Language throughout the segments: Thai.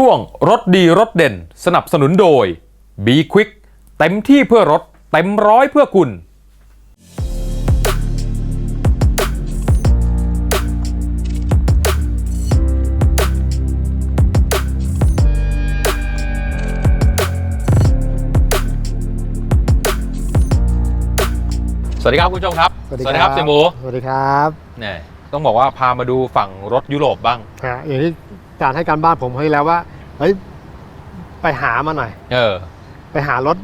ช่วงรถดีรถเด่น สนับสนุนโดย b q u i c k เต็มที่เพื่อรถ เต็มร้อยเพื่อคุณ สวัสดีครับคุณผู้ชมครับเซมูสวัสดีครับเนี่ยต้องบอกว่าพามาดูฝั่งรถยุโรปบ้าง ฮะอย่างที่ การให้การบ้านผมให้แล้วว่า เฮ้ย ไปหามาหน่อย เออ ไปหารถ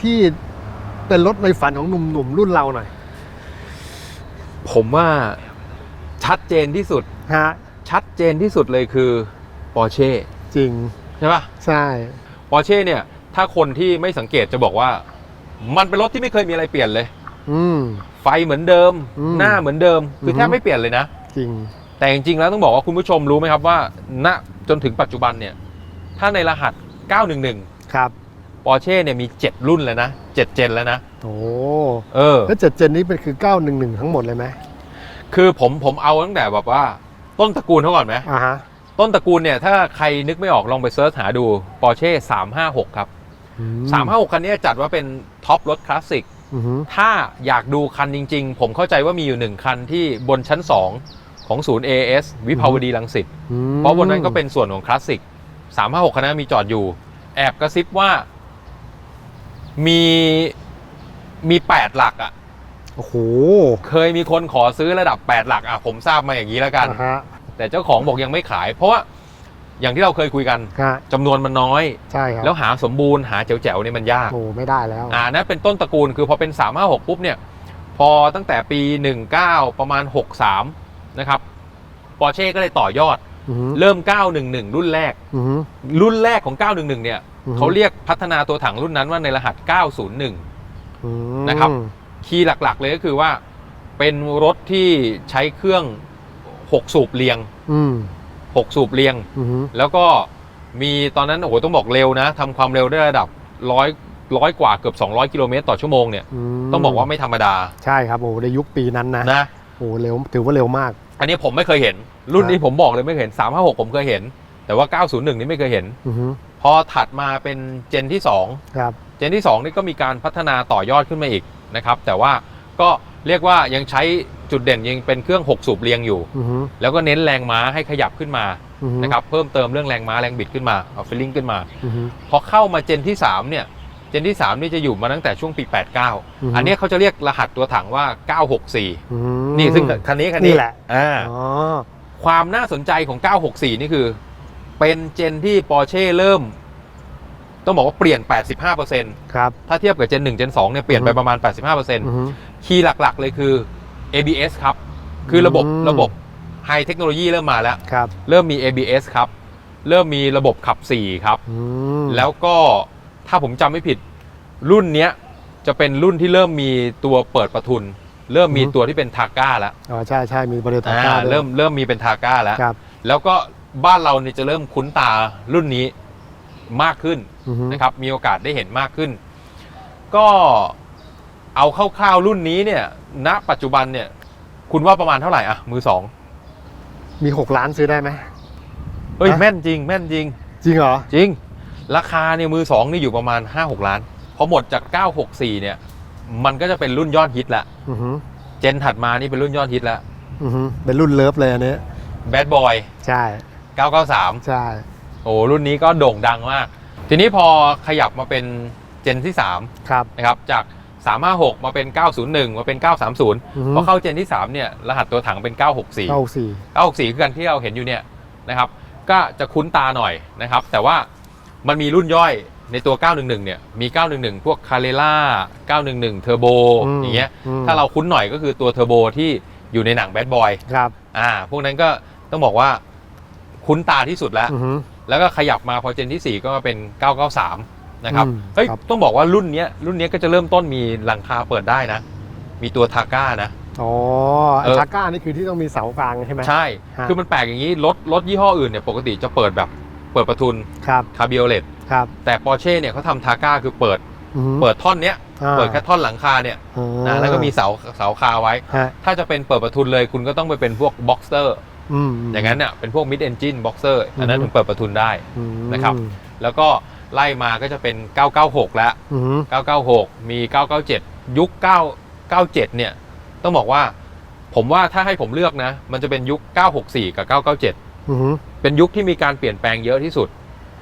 ที่เป็นรถในฝันของหนุ่มๆรุ่นเราหน่อย ผมว่าชัดเจนที่สุด ฮะ ชัดเจนที่สุดเลยคือปอร์เช่จริง ใช่ปะใช่ ปอร์เช่เนี่ย ถ้าคนที่ไม่สังเกตจะบอกว่า มันเป็นรถที่ไม่เคยมีอะไรเปลี่ยนเลย อืม ไฟเหมือนเดิม อืมหน้าเหมือนเดิม คือออฮึ แทบไม่เปลี่ยนเลยนะ จริง แต่จริงๆแล้วต้องบอกว่าคุณผู้ชมรู้ไหมครับว่า ณจนถึงปัจจุบันเนี่ย ถ้าในรหัส 911 ครับปอร์เช่เนี่ยมี 7 รุ่นแล้วนะ7เจนแล้วนะโอ้เออแล้วเจ็ดเจนนี้เป็นคือ 911 ทั้งหมดเลยไหมคือผมผมเอาตั้งแต่แบบว่าต้นตระกูลเขาก่อนไหมอ่าฮะต้นตระกูลเนี่ยถ้าใครนึกไม่ออกลองไปเซิร์ชหาดูปอร์เช่356 ครับอื356 คันนี้จัดว่าเป็นท็อปรถคลาสสิกอือหือถ้าอยากดูคันจริง ๆ ผมเข้าใจว่ามีอยู่หนึ่งคันที่บนชั้น 2 ของศูนย์ AS วิภาวดีรังสิตอืมเพราะบนนั้นก็เป็นส่วนของคลาสสิก356คันนั้นมีจอดอยู่ แอบกระซิบว่ามีมี 8 หลักอะ่ะโอ้โหเคยมีคนขอซื้อระดับ 8 หลักอะผมทราบมาอย่างนี้แล้วกันอ่าฮะแต่เจ้าของบอกยังไม่ขาย เพราะว่าอย่างที่เราเคยคุยกันฮะจำนวนมันน้อยใช่ครับแล้วหาสมบูรณ์หาแจ๋วๆเนี่ยมันยากโอ้ไม่ได้แล้วอ่านั่นเป็นต้นตระกูลคือพอเป็น356ปุ๊บเนี่ยพอตั้งแต่ปี 19 ประมาณ 63 นะครับ ปอร์เช่ก็เลยต่อยอด อือหือเริ่ม 911 รุ่นแรก อือหือรุ่นแรกของ 911 เนี่ยอือฮึ เขาเรียกพัฒนาตัวถังรุ่นนั้นว่าในรหัส 901 อืม นะครับ คีย์หลักๆเลยก็คือว่าเป็นรถที่ใช้เครื่อง 6 สูบเรียง อืม6 สูบเรียง อือหือแล้วก็มีตอนนั้นโอ้โหต้องบอกเร็วนะทำความเร็วได้ระดับร้อยร้อยกว่าเกือบ 200 กิโลเมตรต่อชั่วโมงเนี่ยมต้องบอกว่าไม่ธรรมดาใช่ครับโอ้ในยุคปีนั้นนะนะโอ้เร็วถือว่าเร็วมาก อันนี้ผมไม่เคยเห็น รุ่นนี้ครับผมบอกเลยไม่เคยเห็น 356 ผมเคยเห็น แต่ว่า 901 นี่ไม่เคยเห็น อือฮึพอถัดมาเป็นเจนที่ ครับ 2 เจนที่ 2 นี่ก็มีการพัฒนาต่อยอดขึ้นมาอีกนะครับ แต่ว่าก็เรียกว่ายังใช้จุดเด่นยังเป็นเครื่อง 6 สูบเรียงอยู่ อือฮึแล้วก็เน้นแรงม้าให้ขยับขึ้นมาอือฮึนะครับเพิ่มเติมเรื่องแรงม้าแรงบิดขึ้นมาเอาฟิลลิ่งขึ้นมา อือฮึพอเข้ามาเจนที่ 3 เนี่ย เจนที่ 3 นี่จะอยู่มาตั้งแต่ช่วงปีอือฮึ89 อันเนี้ยเขาจะเรียกรหัสตัวถังว่า 964อืมนี่ซึ่งคันนี้คันนี่นี้แหละอ่าอ๋อความน่าสนใจของ 964 นี่คือ เป็นเจนที่ปอร์เช่เริ่ม ต้องบอกว่าเปลี่ยน 85%ครับถ้าเทียบกับเจน 1 เจน 2 เนี่ยเปลี่ยนไปอือฮึประมาณอือฮึ85%คีย์หลักๆ เลยคือ ABS ครับ คือระบบอืมระบบไฮเทคโนโลยีเริ่มมาแล้วครับเริ่มมี ABS ครับ เริ่มมีระบบขับ 4 ครับอืมแล้วก็ ถ้าผมจำไม่ผิด รุ่นเนี้ยจะเป็นรุ่นที่เริ่มมีตัวเปิดประทุน เริ่มมีตัวที่เป็นทาก้าแล้วอ๋อใช่ใช่มีบริษัทอ่าก้าด้วยเริ่มเริ่มมีเป็นทาก้าแล้ว ครับ แล้วก็บ้านเราเนี่ยจะเริ่มคุ้นตารุ่นนี้มากขึ้นอือฮึ นะครับ มีโอกาสได้เห็นมากขึ้น ก็เอาคร่าวๆรุ่นนี้เนี่ย ณ ปัจจุบันเนี่ย คุณว่าประมาณเท่าไหร่อะมือสองมีหกล้านซื้อได้ไหม เฮ้ย ฮะ แม่นจริง แม่นจริง จริงเหรอ จริง ราคาเนี่ยมือสองนี่อยู่ประมาณ 5-6 ล้านพอหมดจาก 964 เนี่ย มันก็จะเป็นรุ่นยอดฮิตแล้วอือฮึเจนถัดมานี่เป็นรุ่นยอดฮิตแล้วอือฮึเป็นรุ่นเลิฟเลยอันนี้แบดบอยใช่993 ใช่โอ้รุ่นนี้ก็โด่งดังมาก ทีนี้พอขยับมาเป็นเจนที่ ครับ3 นะครับ จาก 356 มาเป็น 901 มาเป็น 930อือฮึพอเข้าเจนที่ 3 เนี่ย รหัสตัวถังเป็น 964 เก้าสี่964คือกันที่เราเห็นอยู่เนี่ยนะครับ ก็จะคุ้นตาหน่อยนะครับ แต่ว่า มันมีรุ่นย่อยในตัว 911 เนี่ย มี 911 พวกคาเ e ล่า911 เทอร์โบมอย่างเงี้ยอืมถ้าเราคุ้นหน่อยก็คือตัวเทอร์โบที่อยู่ในหนังแบดบอยครับ อ่า พวกนั้นก็ต้องบอกว่าคุ้นตาที่สุดแล้วอือฮึแล้วก็ขยับมาพอเจนที่ 4 ก็มาเป็น 993 นะครับอืมเฮ้ยครับต้องบอกว่ารุ่นเนี้ย รุ่นเนี้ยก็จะเริ่มต้นมีหลังคาเปิดได้นะ มีตัวทาก้านะ อ๋อเออชาก้านี่คือที่ต้องมีเสากลางใช่ไหมใช่ฮะคือมันแปลกอย่างนี้ รถ รถยี่ห้ออื่นเนี่ย ปกติจะเปิดแบบ เปิดประทุนครับคาบิโอเลตครับ แต่ปอร์เช่เนี่ยเขาทำทาก้าคือเปิดอือฮึเปิดท่อนเนี้ยอ่าเปิดแค่ท่อนหลังคาเนี่ยอ่านะแล้วก็มีเสาเสาคาไว้ฮะถ้าจะเป็นเปิดประทุนเลยคุณก็ต้องไปเป็นพวกบ็อกเตอร์อืมอย่างนั้นเนี่ยเป็นพวก mid engine boxer อันนั้นอือฮึถึงเปิดประทุนได้อืมนะครับ แล้วก็ไล่มาก็จะเป็น 996 แล้วอืม996 มี 997 ยุค 997 เนี่ย ต้องบอกว่า ผมว่าถ้าให้ผมเลือกนะ มันจะเป็นยุค 964 กับ 997อืม เป็นยุคที่มีการเปลี่ยนแปลงเยอะที่สุด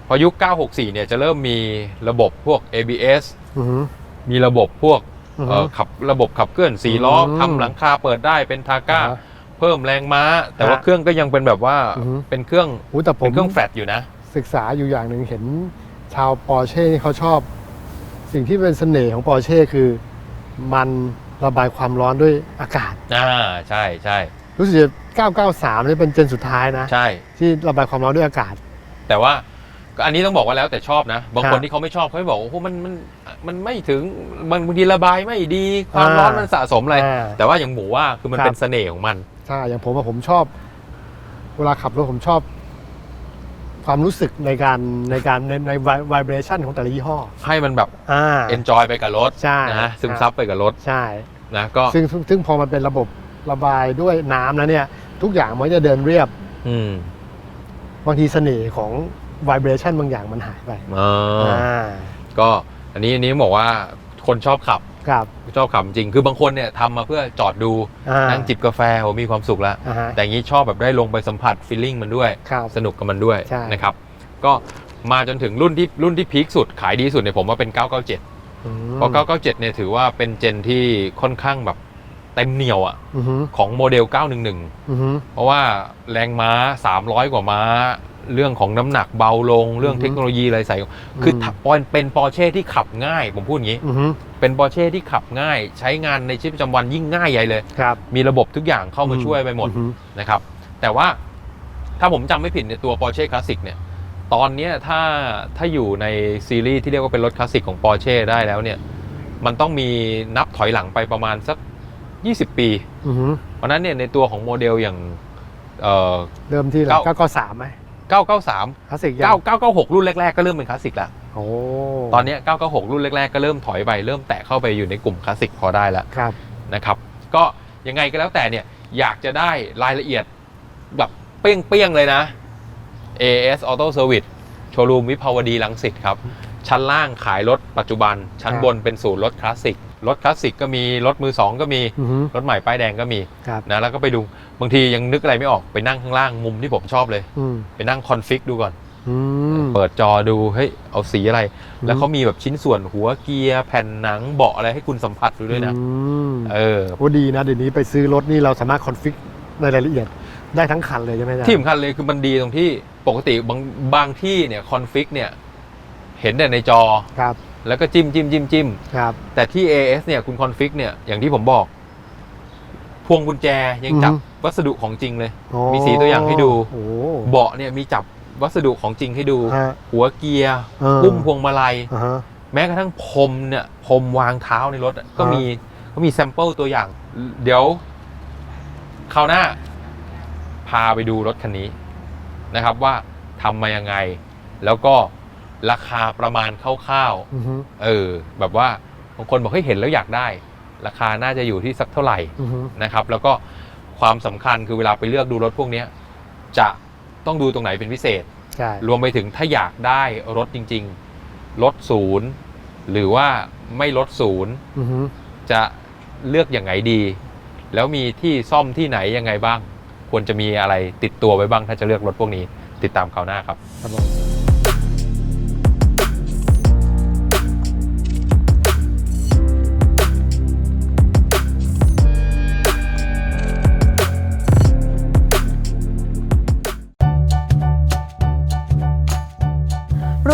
พอยุค 964 เนี่ยจะเริ่มมีระบบพวก ABS อืมมีระบบพวกอืมเอ่อขับระบบขับเคลื่อนสีล้ออืมทำหลังคาเปิดได้เป็นทาก้าอ่าฮะเพิ่มแรงม้า แต่ว่าฮะเครื่องก็ยังเป็นแบบว่าอือฮึเป็นเครื่องอู้แต่ผเป็มนเครื่องแฟลตอยู่นะ ศึกษาอยู่อย่างหนึ่งเห็นชาวปอร์เช่นี่เขาชอบ สิ่งที่เป็นเสน่ห์ของปอร์เช่คือ มันระบายความร้อนด้วยอากาศอ่าใช่ใช่ รู้สึกจะ993นี่เป็นเจนสุดท้ายนะ ใช่ ที่ระบายความร้อนด้วยอากาศ แต่ว่าก็อันนี้ต้องบอกว่าแล้วแต่ชอบนะ บางคนฮะที่เขาไม่ชอบเขาไม่บอกว่าโอ้โหมันมันมันไม่ถึงมันบางทีระบายไม่ดีความอ่าร้อนมันสะสมอะไรอ่าแต่ว่าอย่างหมูว่าคือมันครับเป็นเสน่ห์ของมันใช่อย่างผมอะผมชอบ เวลาขับรถผมชอบ ความรู้สึกในการในการในในวายเบรชันของแต่ละยี่ห้อ ให้มันแบบอ่า enjoy ไปกับรถใช่นะซึมซับไปกับรถใช่นะก็ซึ่งซึ่งซึ่งพอมันเป็นระบบ ระบายด้วยน้ำแล้วเนี่ย ทุกอย่างมันจะเดินเรียบ อืมบางทีเสน่ห์ของวายเบรชันบางอย่างมันหายไปอ๋อออ่าก็อันนี้อันนี้บอกว่าคนชอบขับครับชอบขับจริง คือบางคนเนี่ยทำมาเพื่อจอดดูอ่านั่งจิบกาแฟโหมีความสุขแล้ว อ่าฮะแต่อย่างนี้ชอบแบบได้ลงไปสัมผัสฟีลลิ่งมันด้วย ครับ สนุกกับมันด้วยใช่ นะครับ ก็มาจนถึงรุ่นที่รุ่นที่พีคสุดขายดีสุดเนี่ยผมว่าเป็น 997 อืมเพราะ 997 เนี่ยถือว่าเป็นเจนที่ค่อนข้างแบบ เต็มเหนียวอะอือฮึของโมเดล 911 อือฮึ เพราะว่าแรงม้า 300 กว่าม้า เรื่องของน้ำหนักเบาลง เรื่องอือฮึเทคโนโลยีอะไรใส่ คือม ถ้าปอนเป็นปอร์เช่ที่ขับง่าย ผมพูดอย่างนี้ อือฮึเป็นปอร์เช่ที่ขับง่าย ใช้งานในชีวิตประจำวันยิ่งง่ายใหญ่เลย ครับมีระบบทุกอย่างเข้ามาช่วยไปหมด อือฮึนะครับแต่ว่าถ้าผมจำไม่ผิดในตัว Porsche Classic เนี่ยตอนเนี้ยถ้าถ้าอยู่ในซีรีส์ที่เรียกว่าเป็นรถคลาสสิกของ Porsche ได้แล้วเนี่ยมันต้องมีนับถอยหลังไปประมาณสัก 20 ปีอือฮึเพราะฉะนั้นเนี่ยในตัวของโมเดลอย่างเอ่อเริ่มที่เก้า เก้าเก้าสามไหม993 คลาสสิกยัง9 996 รุ่นแรก ๆ ก็เริ่มเป็นคลาสสิกแล้ว โอ้ตอนเนี้ย996 รุ่นแรก ๆ ก็เริ่มถอยไป เริ่มแตะเข้าไปอยู่ในกลุ่มคลาสสิกพอได้แล้วครับ นะครับ ก็ยังไงก็แล้วแต่เนี่ย อยากจะได้รายละเอียดแบบเปี้ยง ๆ เลยนะ AS Auto Service โชว์รูมวิภาวดีรังสิตครับ ชั้นล่างขายรถปัจจุบัน ชั้นครับบนเป็นศูนย์รถคลาสสิก รถคลาสสิกก็มีรถมือสองก็มีอือฮึ รถใหม่ป้ายแดงก็มีครับ นะแล้วก็ไปดูบางทียังนึกอะไรไม่ออกไปนั่งข้างล่างมุมที่ผมชอบเลย อืมไปนั่งคอนฟิกดูก่อน อืม เปิดจอดูเฮ้ยเอาสีอะไร อืม แล้วเขามีแบบชิ้นส่วนหัวเกียร์แผ่นหนังเบาะอะไรให้คุณสัมผัสดูด้วยนะอืมเออ โอ้ดีนะเดี๋ยวนี้ไปซื้อรถนี่เราสามารถคอนฟิกในรายละเอียดได้ทั้งคันเลยใช่ไหมอาจารย์ที่สำคัญเลยคือมันดีตรงที่ปกติบางบางที่เนี่ยคอนฟิกเนี่ย เห็นแต่ในจอครับ แล้วก็จิ้มจิ้มจิ้มจิ้มครับ แต่ที่ AS เนี่ยคุณคอนฟิกเนี่ยอย่างที่ผมบอก พวงกุญแจยังจับอือฮึวัสดุของจริงเลยโอ้มีสีตัวอย่างให้ดูโอ้เบาะเนี่ยมีจับวัสดุของจริงให้ดูฮะหัวเกียร์เออพุ่มพวงมาลัยอ่าฮะแม้กระทั่งพรมเนี่ยพรมวางเท้าในรถอะก็ฮะมีก็มีแซมเปิลตัวอย่าง เดี๋ยวคราวหน้า พาไปดูรถคันนี้นะครับว่าทำมายังไง แล้วก็ ราคาประมาณคร่าวอือฮึๆเออ แบบว่าบางคนบอกให้ยเห็นแล้วอยากได้ ราคาน่าจะอยู่ที่สักเท่าไหร่ อือฮึ นะครับแล้วก็ความสำคัญคือเวลาไปเลือกดูรถพวกเนี้ยจะต้องดูตรงไหนเป็นพิเศษ ใช่ รวมไปถึงถ้าอยากได้รถจริงๆ รถศูนย์ หรือว่าไม่ลดศูนย์ อือฮึจะเลือกอย่างไงดี แล้วมีที่ซ่อมที่ไหนยังไงบ้าง ควรจะมีอะไรติดตัวไว้บ้างถ้าจะเลือกรถพวกนี้ ติดตามคราวหน้าครับ ครับผม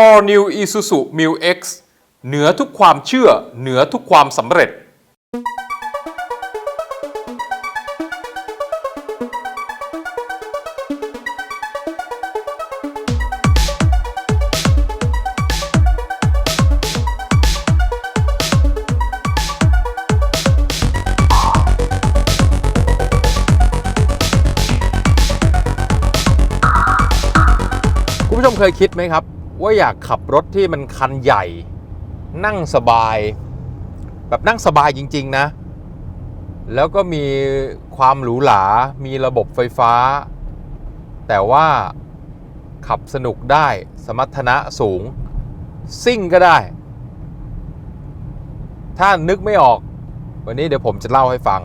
All New Isuzu Mu X เหนือทุกความเชื่อ เหนือทุกความสำเร็จ คุณผู้ชมเคยคิดไหมครับ ว่าอยากขับรถที่มันคันใหญ่ นั่งสบาย แบบนั่งสบายจริง ๆ นะ แล้วก็มีความหรูหรา มีระบบไฟฟ้า แต่ว่าขับสนุกได้สมรรถนะสูง ซิ่งก็ได้ ถ้านึกไม่ออก วันนี้เดี๋ยวผมจะเล่าให้ฟัง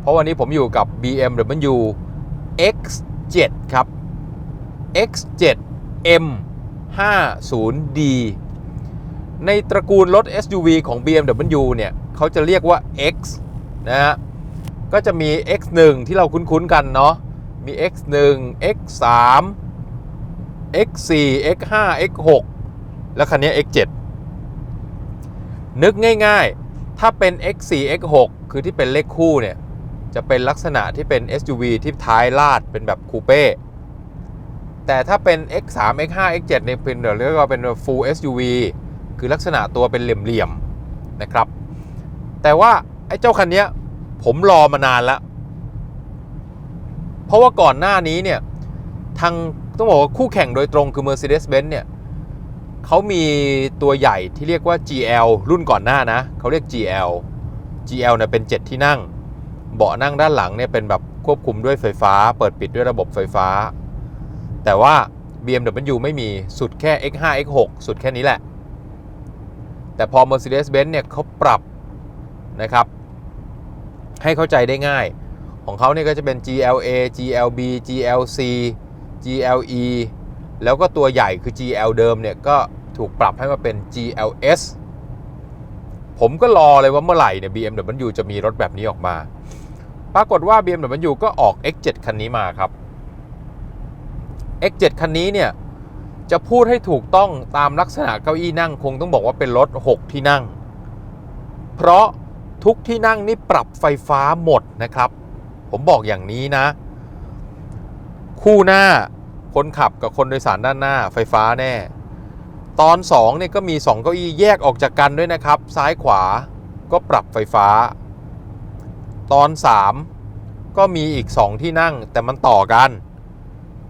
เพราะวันนี้ผมอยู่กับ BMW X7 ครับ X7 M 50D ในตระกูลรถ SUV ของ BMW เนี่ยเขาจะเรียกว่า X นะฮะ ก็จะมี X1 ที่เราคุ้นๆกันเนาะ มี X1 X3 X4 X5 X6 แล้วคันนี้ X7 นึกง่ายๆ ถ้าเป็น X4 X6 คือที่เป็นเลขคู่เนี่ย จะเป็นลักษณะที่เป็น SUV ที่ท้ายลาดเป็นแบบคูเป้ แต่ถ้าเป็น X3 X5 X7 เนี่ยเป็นเรียกว่าเป็น full SUV คือลักษณะตัวเป็นเหลี่ยมๆนะครับ แต่ว่าไอ้เจ้าคันนี้ผมรอมานานแล้ว เพราะว่าก่อนหน้านี้เนี่ยทางต้องบอกว่าคู่แข่งโดยตรงคือ Mercedes-Benz เนี่ยเขามีตัวใหญ่ที่เรียกว่า GL รุ่นก่อนหน้านะเขาเรียก GL GL เนี่ยเป็น 7 ที่นั่ง เบาะนั่งด้านหลังเนี่ยเป็นแบบควบคุมด้วยไฟฟ้า เปิดปิดด้วยระบบไฟฟ้า แต่ว่า BMW ไม่มีสุดแค่ X5 X6 สุดแค่นี้แหละ แต่พอ Mercedes-Benz เนี่ยเขาปรับนะครับ ให้เข้าใจได้ง่าย ของเขาเนี่ยก็จะเป็น GLA GLB GLC GLE แล้วก็ตัวใหญ่คือ GL เดิมเนี่ยก็ถูกปรับให้มาเป็น GLS ผมก็รอเลยว่าเมื่อไหร่เนี่ย BMW จะมีรถแบบนี้ออกมา ปรากฏว่า BMW ก็ออก X7 คันนี้มาครับ X7 คันนี้เนี่ยจะพูดให้ถูกต้องตามลักษณะเก้าอี้นั่งคงต้องบอกว่าเป็นรถ 6 ที่นั่ง เพราะทุกที่นั่งนี่ปรับไฟฟ้าหมดนะครับ ผมบอกอย่างนี้นะ คู่หน้าคนขับกับคนโดยสารด้านหน้าไฟฟ้าแน่ ตอน2เนี่ยก็มี 2 เก้าอี้แยกออกจากกันด้วยนะครับ ซ้ายขวาก็ปรับไฟฟ้า ตอน 3 ก็มีอีก 2 ที่นั่งแต่มันต่อกัน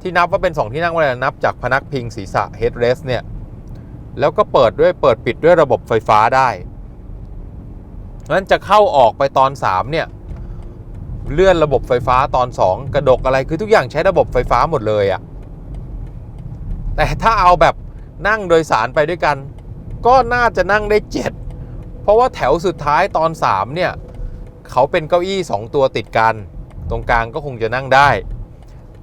ที่นับว่าเป็น 2 ที่นั่งว่านับจากพนักพิงศีรษะ headrest เนี่ย แล้วก็เปิดด้วยเปิดปิดด้วยระบบไฟฟ้าได้นั้นจะเข้าออกไปตอน 3 เนี่ย เลื่อนระบบไฟฟ้าตอน 2 กระดกอะไรคือทุกอย่างใช้ระบบไฟฟ้าหมดเลยอะแต่ถ้าเอาแบบนั่งโดยสารไปด้วยกัน ก็น่าจะนั่งได้ 7 เพราะว่าแถวสุดท้ายตอน 3 เนี่ย เขาเป็นเก้าอี้ 2 ตัวติดกัน ตรงกลางก็คงจะนั่งได้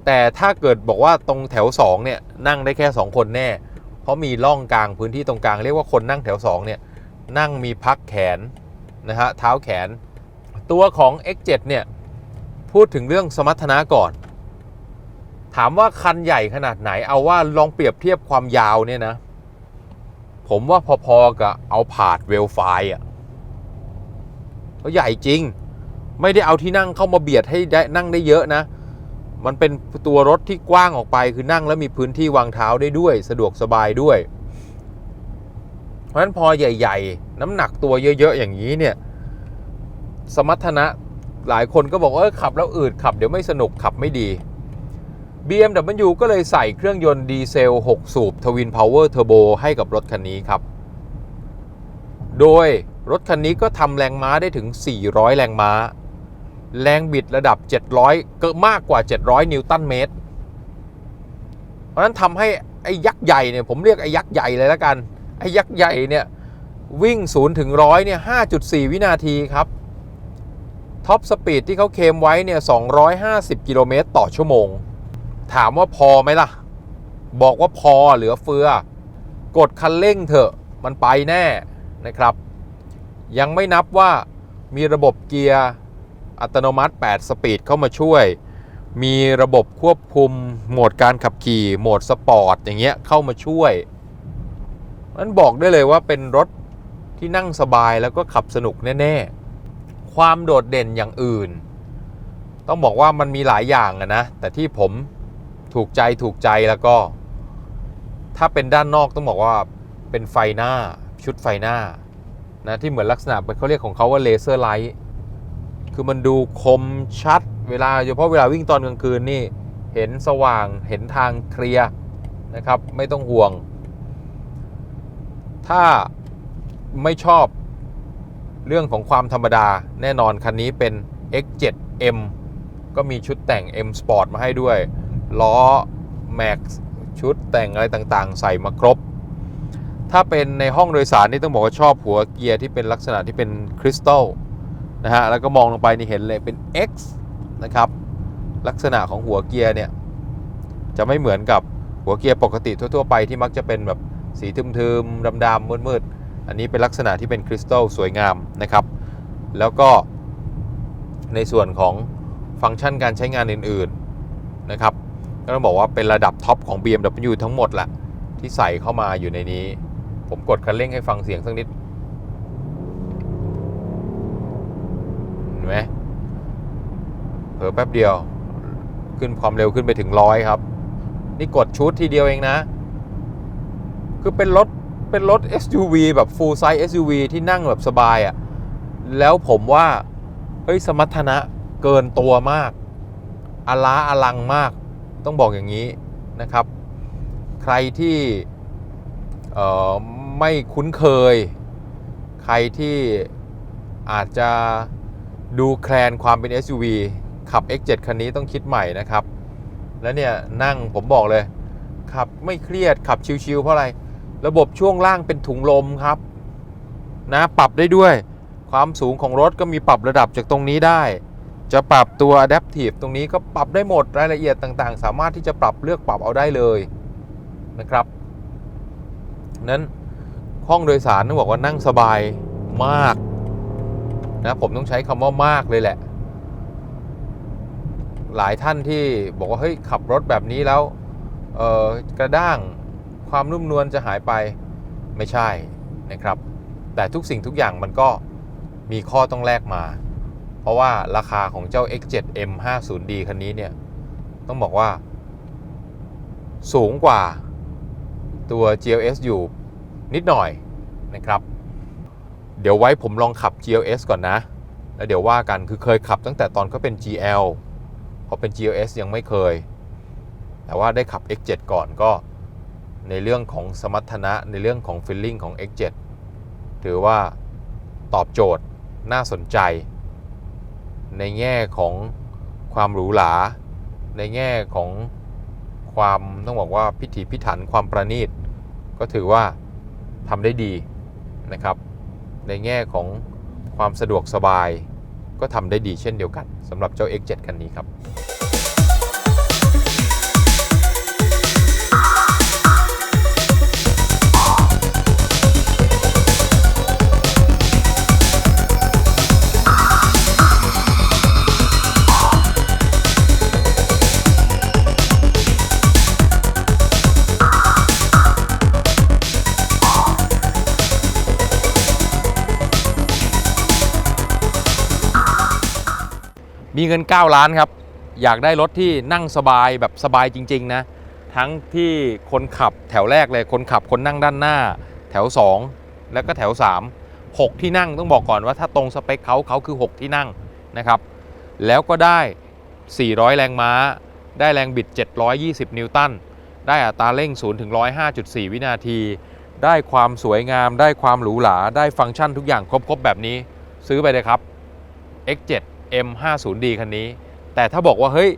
แต่ถ้าเกิดบอกว่าตรงแถว2เนี่ยนั่งได้แค่ 2 คนแน่ เพราะมีร่องกลางพื้นที่ตรงกลาง เรียกว่าคนนั่งแถว2เนี่ยนั่งมีพักแขนนะฮะเท้าแขน ตัวของ X7 เนี่ยพูดถึงเรื่องสมรรถนะก่อน ถามว่าคันใหญ่ขนาดไหนเอาว่าลองเปรียบเทียบความยาวเนี่ยนะผมว่าพอๆกับเอาผาดเวลไฟอะเขาใหญ่จริง ไม่ได้เอาที่นั่งเข้ามาเบียดให้ได้นั่งได้เยอะนะ มันเป็นตัวรถที่กว้างออกไปคือนั่งแล้วมีพื้นที่วางเท้าได้ด้วย สะดวกสบายด้วย เพราะฉะนั้นพอใหญ่ ๆ น้ำหนักตัวเยอะ ๆ อย่างนี้เนี่ย สมรรถนะหลายคนก็บอกว่าขับแล้วอืดขับเดี๋ยวไม่สนุกขับไม่ดี BMW ก็เลยใส่เครื่องยนต์ดีเซล 6 สูบทวินพาวเวอร์เทอร์โบให้กับรถคันนี้ครับ โดยรถคันนี้ก็ทำแรงม้าได้ถึง 400 แรงม้า แรงบิดระดับ 700 ก็มากกว่า 700 นิวตันเมตร เพราะนั้นทำให้ไอ้ยักษ์ใหญ่เนี่ยผมเรียกไอ้ยักษ์ใหญ่เลยแล้วกัน ไอ้ยักษ์ใหญ่เนี่ยวิ่ง0ถึง100เนี่ย5.4 วินาทีครับ ท็อปสปีดที่เขาเคมไว้เนี่ย 250 กิโลเมตรต่อชั่วโมง ถามว่าพอไหมล่ะ บอกว่าพอเหลือเฟือ กดคันเร่งเถอะมันไปแน่นะครับ ยังไม่นับว่ามีระบบเกียร์ อัตโนมัติ 8 สปีดเข้ามาช่วย มีระบบควบคุมโหมดการขับขี่โหมดสปอร์ตอย่างเงี้ยเข้ามาช่วยมันบอกได้เลยว่าเป็นรถที่นั่งสบายแล้วก็ขับสนุกแน่ ๆ ความโดดเด่นอย่างอื่น ต้องบอกว่ามันมีหลายอย่างอะนะ แต่ที่ผมถูกใจถูกใจแล้วก็ ถ้าเป็นด้านนอกต้องบอกว่าเป็นไฟหน้าชุดไฟหน้านะที่เหมือนลักษณะเขาเรียกของเขาว่าเลเซอร์ไลท์ คือมันดูคมชัดเวลาโดยเฉพาะเวลาวิ่งตอนกลางคืนนี่เห็นสว่างเห็นทางเคลียร์นะครับ ไม่ต้องห่วง ถ้าไม่ชอบเรื่องของความธรรมดาแน่นอน คันนี้เป็น X7M ก็มีชุดแต่ง M Sport มาให้ด้วย ล้อ Max ชุดแต่งอะไรต่างๆ ใส่มาครบ ถ้าเป็นในห้องโดยสารนี่ต้องบอกว่าชอบหัวเกียร์ที่เป็นลักษณะที่เป็นคริสตัล นะฮะแล้วก็มองลงไปนี่เห็นเลยเป็น X นะครับ ลักษณะของหัวเกียร์เนี่ยจะไม่เหมือนกับหัวเกียร์ปกติทั่ว ๆ ไปที่มักจะเป็นแบบสีทึมๆดำๆมืดๆอันนี้เป็นลักษณะที่เป็นคริสตัลสวยงามนะครับ แล้วก็ในส่วนของฟังก์ชันการใช้งานอื่นๆนะครับก็ต้องบอกว่าเป็นระดับท็อปของ BMW ทั้งหมดแหละที่ใส่เข้ามาอยู่ในนี้ ผมกดคันเร่งให้ฟังเสียงสักนิด เห็น ไหมเผลอแป๊บเดียว ขึ้นความเร็วขึ้นไปถึงร้อยครับ นี่กดชุดทีเดียวเองนะ คือเป็นรถเป็นรถ SUV แบบ full size SUV ที่นั่งแบบสบายอะ่ะ แล้วผมว่าเฮ้ยสมรรถนะเกินตัวมากอล้าอลังมาก ต้องบอกอย่างนี้นะครับ ใครที่ไม่คุ้นเคย ใครที่อาจจะ ดูแคลนความเป็น SUV ขับ X7 คันนี้ต้องคิดใหม่นะครับ แล้วเนี่ยนั่งผมบอกเลย ขับไม่เครียดขับชิวๆเพราะอะไร ระบบช่วงล่างเป็นถุงลมครับ นะปรับได้ด้วย ความสูงของรถก็มีปรับระดับจากตรงนี้ได้ จะปรับตัว Adaptive ตรงนี้ก็ปรับได้หมดรายละเอียดต่างๆ สามารถที่จะปรับเลือกปรับเอาได้เลยนะครับนั้นห้องโดยสารต้องบอกว่านั่งสบายมาก นะผมต้องใช้คำว่ามากเลยแหละ หลายท่านที่บอกว่าเฮ้ยขับรถแบบนี้แล้วกระด้างความนุ่มนวลจะหายไปไม่ใช่นะครับ แต่ทุกสิ่งทุกอย่างมันก็มีข้อต้องแลกมา เพราะว่าราคาของเจ้า X7 M50D คันนี้เนี่ย ต้องบอกว่า สูงกว่าตัว GLS อยู่นิดหน่อยนะครับ เดี๋ยวไว้ผมลองขับ GLS ก่อนนะ แล้วเดี๋ยวว่ากันคือเคยขับตั้งแต่ตอนเขาเป็น GL พอเป็น GLS ยังไม่เคย แต่ว่าได้ขับ X7 ก่อนก็ในเรื่องของสมรรถนะในเรื่องของ feeling ของ X7 ถือว่าตอบโจทย์น่าสนใจ ในแง่ของความหรูหราในแง่ของความต้องบอกว่าพิถีพิถันความประณีต ก็ถือว่าทำได้ดีนะครับ ในแง่ของความสะดวกสบาย ก็ทำได้ดีเช่นเดียวกันสำหรับเจ้า X7 คันนี้ครับ มีเงิน 9 ล้านครับ อยากได้รถที่นั่งสบายแบบสบายจริง ๆ นะ ทั้งที่คนขับแถวแรกเลยคนขับคนนั่งด้านหน้า แถว 2 แล้วก็แถว 3 6 ที่นั่งต้องบอกก่อนว่าถ้าตรงสเปคเขาเขาคือ 6 ที่นั่งนะครับ แล้วก็ได้ 400 แรงม้า ได้แรงบิด 720 นิวตัน ได้อัตราเร่ง 0 ถึง 105.4 วินาที ได้ความสวยงาม ได้ความหรูหรา ได้ฟังก์ชันทุกอย่างครบ ๆ แบบนี้ ซื้อไปเลยครับ X7 M50D คันนี้ แต่ถ้าบอกว่าเฮ้ย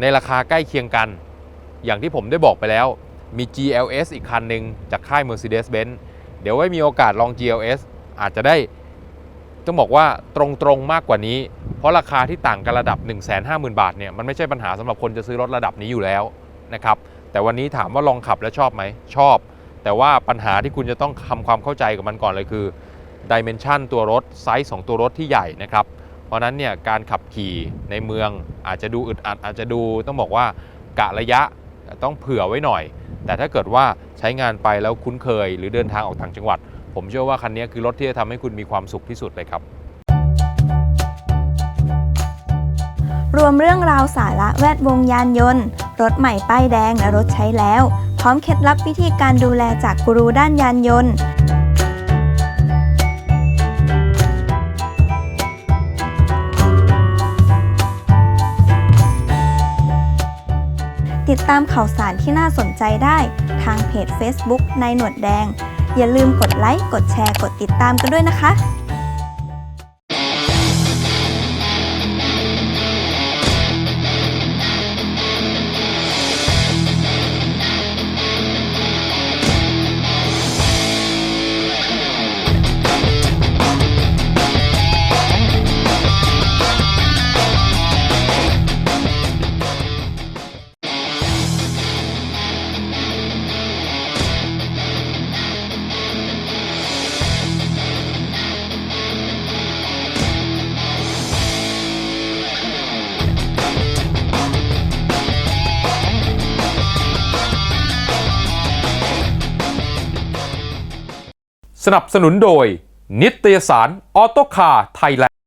ในราคาใกล้เคียงกัน อย่างที่ผมได้บอกไปแล้วมี GLS อีกคันหนึ่งจากค่าย Mercedes-Benz เดี๋ยวไว้มีโอกาสลอง GLS อาจจะได้ ต้องบอกว่าตรงๆมากกว่านี้ เพราะราคาที่ต่างกันระดับ 150,000 บาทเนี่ยมันไม่ใช่ปัญหาสำหรับคนจะซื้อรถระดับนี้อยู่แล้วนะครับแต่วันนี้ถามว่าลองขับแล้วชอบไหมชอบ แต่ว่าปัญหาที่คุณจะต้องทำความเข้าใจกับมันก่อนเลยคือดิเมนชันตัวรถไซส์ของตัวรถที่ใหญ่นะครับ เพราะฉะนั้นเนี่ยการขับขี่ในเมืองอาจจะดูอึดอัดอาจจะดูต้องบอกว่ากะระยะต้องเผื่อไว้หน่อย แต่ถ้าเกิดว่าใช้งานไปแล้วคุ้นเคย หรือเดินทางออกต่างจังหวัด ผมเชื่อว่าคันนี้คือรถที่จะทำให้คุณมีความสุขที่สุดเลยครับ รวมเรื่องราวสาระแวดวงยานยนต์ รถใหม่ป้ายแดงและรถใช้แล้ว พร้อมเคล็ดลับวิธีการดูแลจากกูรูด้านยานยนต์ ติดตามข่าวสารที่น่าสนใจได้ทางเพจ Facebook นายหนวดแดง อย่าลืมกดไลค์ กดแชร์ กดติดตามกันด้วยนะคะ นับสนุนโดย นิตยสารออโตคาไทยแลนด์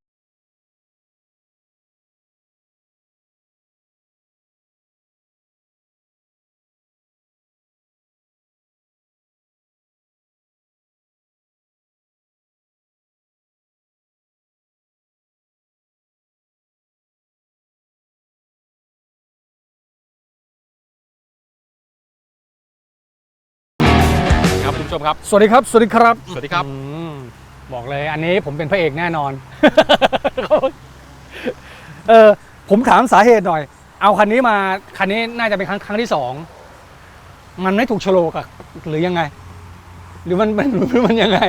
ผู้ชมครับ สวัสดีครับ สวัสดีครับ สวัสดีครับอืมบอกเลยอันนี้ผมเป็นพระเอกแน่นอน เออผมถามสาเหตุหน่อย เอาคันนี้มาคันนี้น่าจะเป็นครั้งครั้งที่สองมันไม่ถูกโฉลกอะหรือยังไง หรือมันมันหรือมันยังไง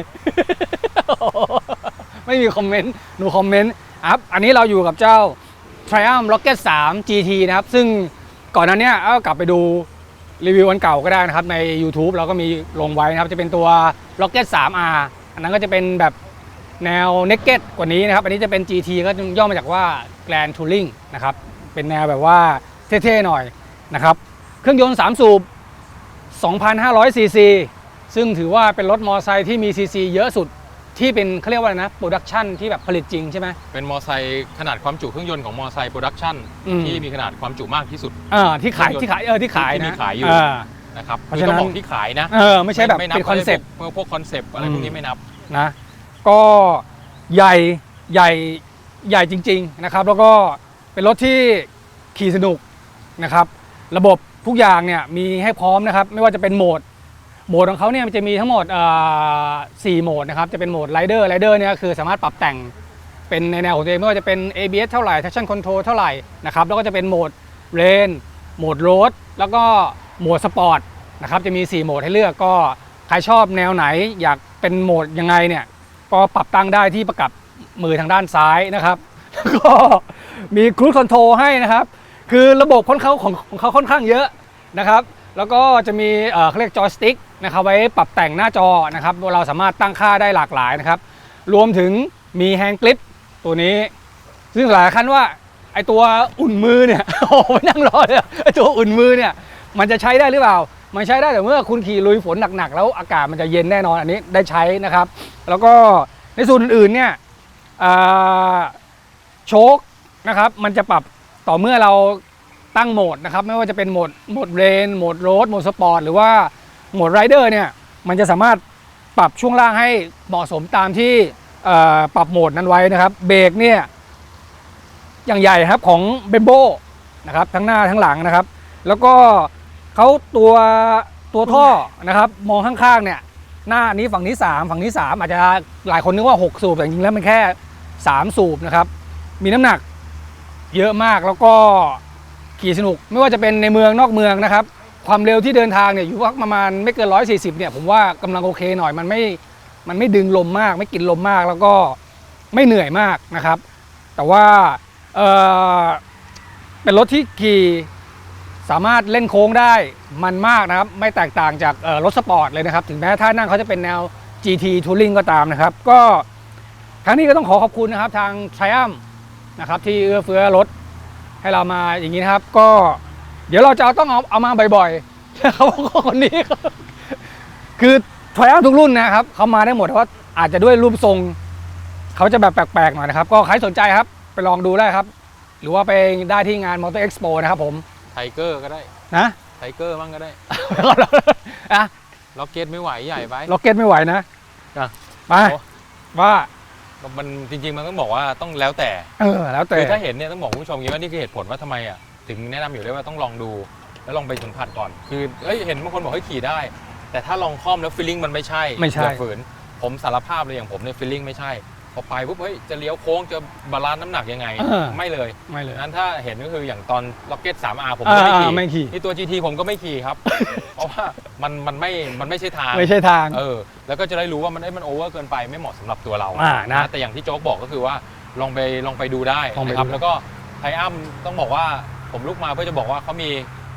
ไม่มีคอมเมนต์หนูคอมเมนต์ครับอันนี้เราอยู่กับเจ้า Triumph Rocket 3 GT นะครับ ซึ่งก่อนหนั้นเนี่ยก็กลับไปดู รีวิววันเก่าก็ได้นะครับ ใน YouTube เราก็มีลงไว้นะครับ จะเป็นตัว Rocket 3R อันนั้นก็จะเป็นแบบแนว Naked กว่านี้นะครับ อันนี้จะเป็น GT ก็ย่อมาจากว่า Grand Touring นะครับ เป็นแนวแบบว่าเท่ๆหน่อยนะครับ เครื่องยนต์ 3 สูบ 2,500ซีซีซึ่งถือว่าเป็นรถมอเตอร์ไซค์ที่มีซีซีเยอะสุด ที่เป็นเขาเรียกว่าอะไรนะโปรดักชันที่แบบผลิตจริงใช่ไหม เป็นมอไซค์ขนาดความจุเครื่องยนต์ของมอไซค์โปรดักชันอืม ที่มีขนาดความจุมากที่สุด เออที่ขายที่ขายเออที่ขายที่มีนะขายอยู่ เนะครับเพราะคือฉะนั้ต้อน งบอกที่ขายนะเออไม่ใช่แบบไม่นับเป็นคอนเซ็ปต์ พวกพวกคอนเซปต์อะไรพวกนี้ไม่นับ นะก็ใหญ่ใหญ่ใหญ่จริง ๆนะครับ แล้วก็เป็นรถที่ขี่สนุกนะครับ ระบบทุกอย่างเนี่ยมีให้พร้อมนะครับ ไม่ว่าจะเป็นโหมด โหมดของเขาเนี่ยมันจะมีทั้งหมดสี่โหมดนะครับ จะเป็นโหมดไรเดอร์ไรเดอร์เนี่ยคือสามารถปรับแต่งเป็นในแนวของตัวเองไม่ว่าจะเป็น ABS เท่าไหร่ traction control เท่าไหร่นะครับ แล้วก็จะเป็นโหมดเรนโหมดโรดแล้วก็โหมดสปอร์ตนะครับ จะมี 4 โหมดให้เลือกก็ใครชอบแนวไหนอยากเป็นโหมดยังไงเนี่ยก็ปรับตั้งได้ที่ประกับมือทางด้านซ้ายนะครับ แล้วก็มีครู i คอนโทรให้นะครับ คือระบบของเขาของของเขาค่อนข้างเยอะนะครับ แล้วก็จะมีเอ่อเขาเรียกจอยสติ๊กนะครับไว้ปรับแต่งหน้าจอนะครับเราสามารถตั้งค่าได้หลากหลายนะครับ รวมถึงมีแฮนด์กลิปตัวนี้ ซึ่งหลายคันว่าไอตัวอุ่นมือเนี่ยโอ้โหนั่งรอเลยไอตัวอุ่นมือเนี่ยมันจะใช้ได้หรือเปล่า มันใช้ได้แต่เมื่อคุณขี่ลุยฝนหนักๆ แล้วอากาศมันจะเย็นแน่นอนอันนี้ได้ใช้นะครับ แล้วก็ในส่วนอื่นๆเนี่ยโชคนะครับมันจะปรับต่อเมื่อเรา ตั้งโหมดนะครับไม่ว่าจะเป็นโหมดโหมดเรนโหมดโรดโหมดสปอร์ตหรือว่าโหมดไรเดอร์เนี่ยมันจะสามารถปรับช่วงล่างให้เหมาะสมตามที่ปรับโหมดนั้นไว้นะครับเบรกเนี่ยอย่างใหญ่ครับของเบมโบนะครับทั้งหน้าทั้งหลังนะครับ แล้วก็เขาตัวตัวท่อนะครับมองข้างๆเนี่ยหน้านี้ฝั่งนี้ 3 ฝั่งนี้ 3 อาจจะหลายคนนึกว่า 6 สูบแต่จริงแล้วมันแค่ 3 สูบนะครับ มีน้ำหนักเยอะมากแล้วก็ ขี่สนุกไม่ว่าจะเป็นในเมืองนอกเมืองนะครับ ความเร็วที่เดินทางเนี่ยอยู่ประมาณไม่เกิน 140 เนี่ยผมว่ากำลังโอเคหน่อยมันไม่มันไม่ดึงลมมาก ไม่กินลมมาก แล้วก็ไม่เหนื่อยมากนะครับ แต่ว่าเออเป็นรถที่ขี่สามารถเล่นโค้งได้มันมากนะครับ ไม่แตกต่างจากรถสปอร์ตเลยนะครับ ถึงแม้ท่านั่งเขาจะเป็นแนว GT Touring ก็ตามนะครับ ก็ครั้งนี้ก็ต้องขอขอบคุณนะครับทาง Triumph นะครับที่เอื้อเฟื้อรถ ให้เรามาอย่างนี้นะครับ ก็เดี๋ยวเราจะเอาต้องเอาเอามาบ่อยๆเขาบอกคนนี้เขาคือถอยอัพทุกรุ่นนะครับเขามาได้หมดแต่ว่าอาจจะด้วยรูปทรงเขาจะแบบแปลกๆหน่อยนะครับ ก็ใครสนใจครับ ไปลองดูได้ครับ หรือว่าไปได้ที่งาน Motor Expo นะครับผมไทเกอร์ก็ได้นะไทเกอร์มั่งก็ได้อะล็อกเก็ตไม่ไหวใหญ่ไปล็อกเก็ตไม่ไหวนะอะไปโอ้ว่า มันจริงๆมันต้องบอกว่าต้องแล้วแต่เออแล้วแต่คือถ้าเห็นเนี่ยต้องบอกคุณผู้ชมอย่างนี้ว่านี่คือเหตุผลว่าทำไมอะถึงแนะนำอยู่เลยว่าต้องลองดู แล้วลองไปสัมผัสก่อน คือเอ้ยเห็นบางคนบอกให้ขี่ได้ แต่ถ้าลองคล่อมแล้วฟีลลิ่งมันไม่ใช่ไม่ใช่ อย่าฝืนผมสารภาพเลยอย่างผมเนี่ยฟีลลิ่งไม่ใช่ พอไปปุ๊บเฮ้ยจะเลี้ยวโค้งจะบาลานซ์น้ำหนักยังไง เออ ไม่เลยไม่เลย นั้นถ้าเห็นก็คืออย่างตอน Rocket 3R ผมอ่าก็ไม่ขี่ไม่ขี่ นี่ตัว GT ผมก็ไม่ขี่ครับ เพราะว่ามันมันไม่มันไม่ใช่ทาง ไม่ใช่ทาง เออ แล้วก็จะได้รู้ว่ามันเอ้ยมันโอเวอร์เกินไปไม่เหมาะสำหรับตัวเราอ่านะแต่อย่างที่โจ๊กบอกก็คือว่าลองไปลองไปดูได้ลองไปนะครับดูแล้วก็ไทอัมต้องบอกว่าผมลุกมาเพื่อจะบอกว่าเขามี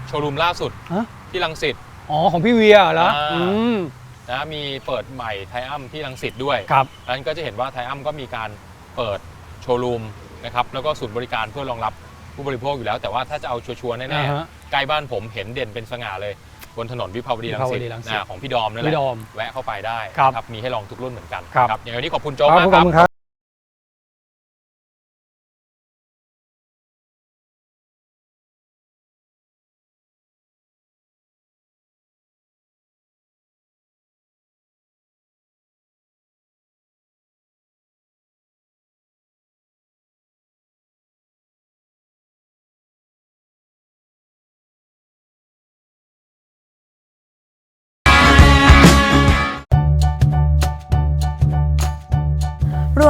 โชว์รูมล่าสุดฮะที่ลังสิต อ๋อของพี่เวียเหรออ่า อืม นะมีเปิดใหม่ไทอัมที่ลังสิตด้วยครับนั้นก็จะเห็นว่าไทอัมก็มีการเปิดโชว์รูมนะครับแล้วก็ศูนย์บริการเพื่อรองรับผู้บริโภคอยู่แล้ว แต่ว่าถ้าจะเอาชัวร์ๆแน่อ่าฮะๆใกล้บ้านผมเห็นเด่นเป็นสง่าเลย บนถนนวิภาวดีรังสิตวิภาวดีรังสิตนะของพี่ดอมนั่นแหพี่ละดอมแวะเข้าไปได้ครับนะมีให้ลองทุกรุ่นเหมือนกันครับนะอย่างวันนี้ขอบคุณโจ๊กครับมากขคอรับบคุณครับ